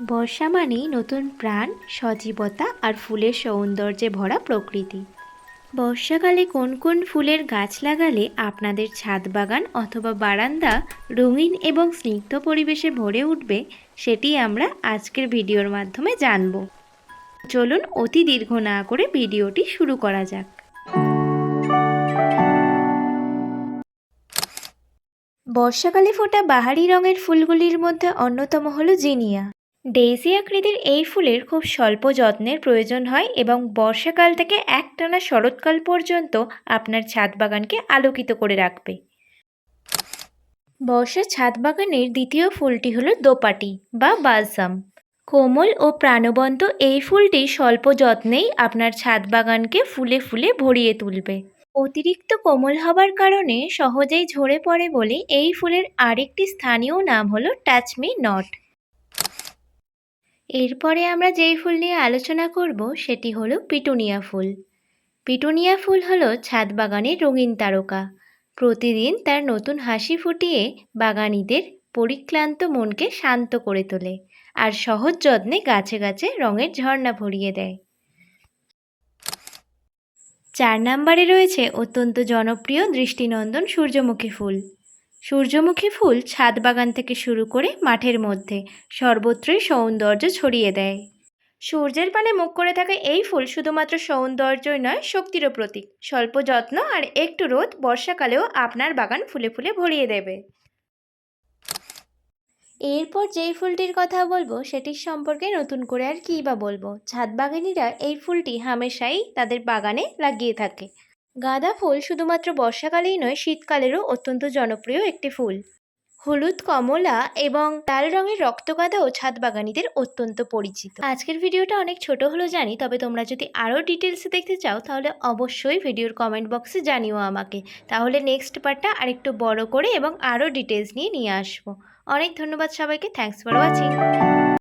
বর্ষা মানেই নতুন প্রাণ, সজীবতা আর ফুলের সৌন্দর্যে ভরা প্রকৃতি। বর্ষাকালে কোন কোন ফুলের গাছ লাগালে আপনাদের ছাদ বাগান অথবা বারান্দা রঙিন এবং স্নিগ্ধ পরিবেশে ভরে উঠবে, সেটি আমরা আজকের ভিডিওর মাধ্যমে জানব। চলুন অতি দীর্ঘ না করে ভিডিওটি শুরু করা যাক। বর্ষাকালে ফোটা বাহারি রঙের ফুলগুলির মধ্যে অন্যতম হলো জিনিয়া। ডেইজি আকৃতির এই ফুলের খুব স্বল্প যত্নের প্রয়োজন হয় এবং বর্ষাকাল থেকে একটানা শরৎকাল পর্যন্ত আপনার ছাদ বাগানকে আলোকিত করে রাখবে। বর্ষার ছাদ বাগানের দ্বিতীয় ফুলটি হলো দোপাটি বা বালসাম। কোমল ও প্রাণবন্ত এই ফুলটি স্বল্প যত্নেই আপনার ছাদ বাগানকে ফুলে ফুলে ভরিয়ে তুলবে। অতিরিক্ত কোমল হবার কারণে সহজেই ঝরে পড়ে বলে এই ফুলের আরেকটি স্থানীয় নাম হলো টাচমি নট। এরপরে আমরা যেই ফুল নিয়ে আলোচনা করব, সেটি হলো পিটুনিয়া ফুল। পিটুনিয়া ফুল হলো ছাদ বাগানের রঙিন তারকা। প্রতিদিন তার নতুন হাসি ফুটিয়ে বাগানীদের পরিক্লান্ত মনকে শান্ত করে তোলে আর সহজ যত্নে গাছে গাছে রঙের ঝর্ণা ভরিয়ে দেয়। চার নম্বরে রয়েছে অত্যন্ত জনপ্রিয় দৃষ্টিনন্দন সূর্যমুখী ফুল। সূর্যমুখী ফুল ছাদ বাগান থেকে শুরু করে মাঠের মধ্যে সর্বত্রই সৌন্দর্য ছড়িয়ে দেয়। সূর্যের পানে মুখ করে থাকা এই ফুল শুধুমাত্র সৌন্দর্যই নয়, শক্তিরও প্রতীক। স্বল্প যত্ন আর একটু রোদ বর্ষাকালেও আপনার বাগান ফুলে ফুলে ভরিয়ে দেবে। এরপর যেই ফুলটির কথা বলব, সেটির সম্পর্কে নতুন করে আর কী বা বলব? ছাদ বাগানিরা এই ফুলটি হামেশাই তাদের বাগানে লাগিয়ে থাকে। গাঁদা ফুল শুধুমাত্র বর্ষাকালেই নয়, শীতকালেরও অত্যন্ত জনপ্রিয় একটি ফুল। হলুদ, কমলা এবং লাল রঙের রক্তগাঁদাও ছাদ বাগানিদের অত্যন্ত পরিচিত। আজকের ভিডিওটা অনেক ছোট হলো জানি, তবে তোমরা যদি আরও ডিটেলসে দেখতে চাও, তাহলে অবশ্যই ভিডিওর কমেন্ট বক্সে জানিও আমাকে। তাহলে নেক্সট পার্টটা আরেকটু বড় করে এবং আরও ডিটেলস নিয়ে নিয়ে আসব। অনেক ধন্যবাদ সবাইকে থ্যাংকস ফর ওয়াচিং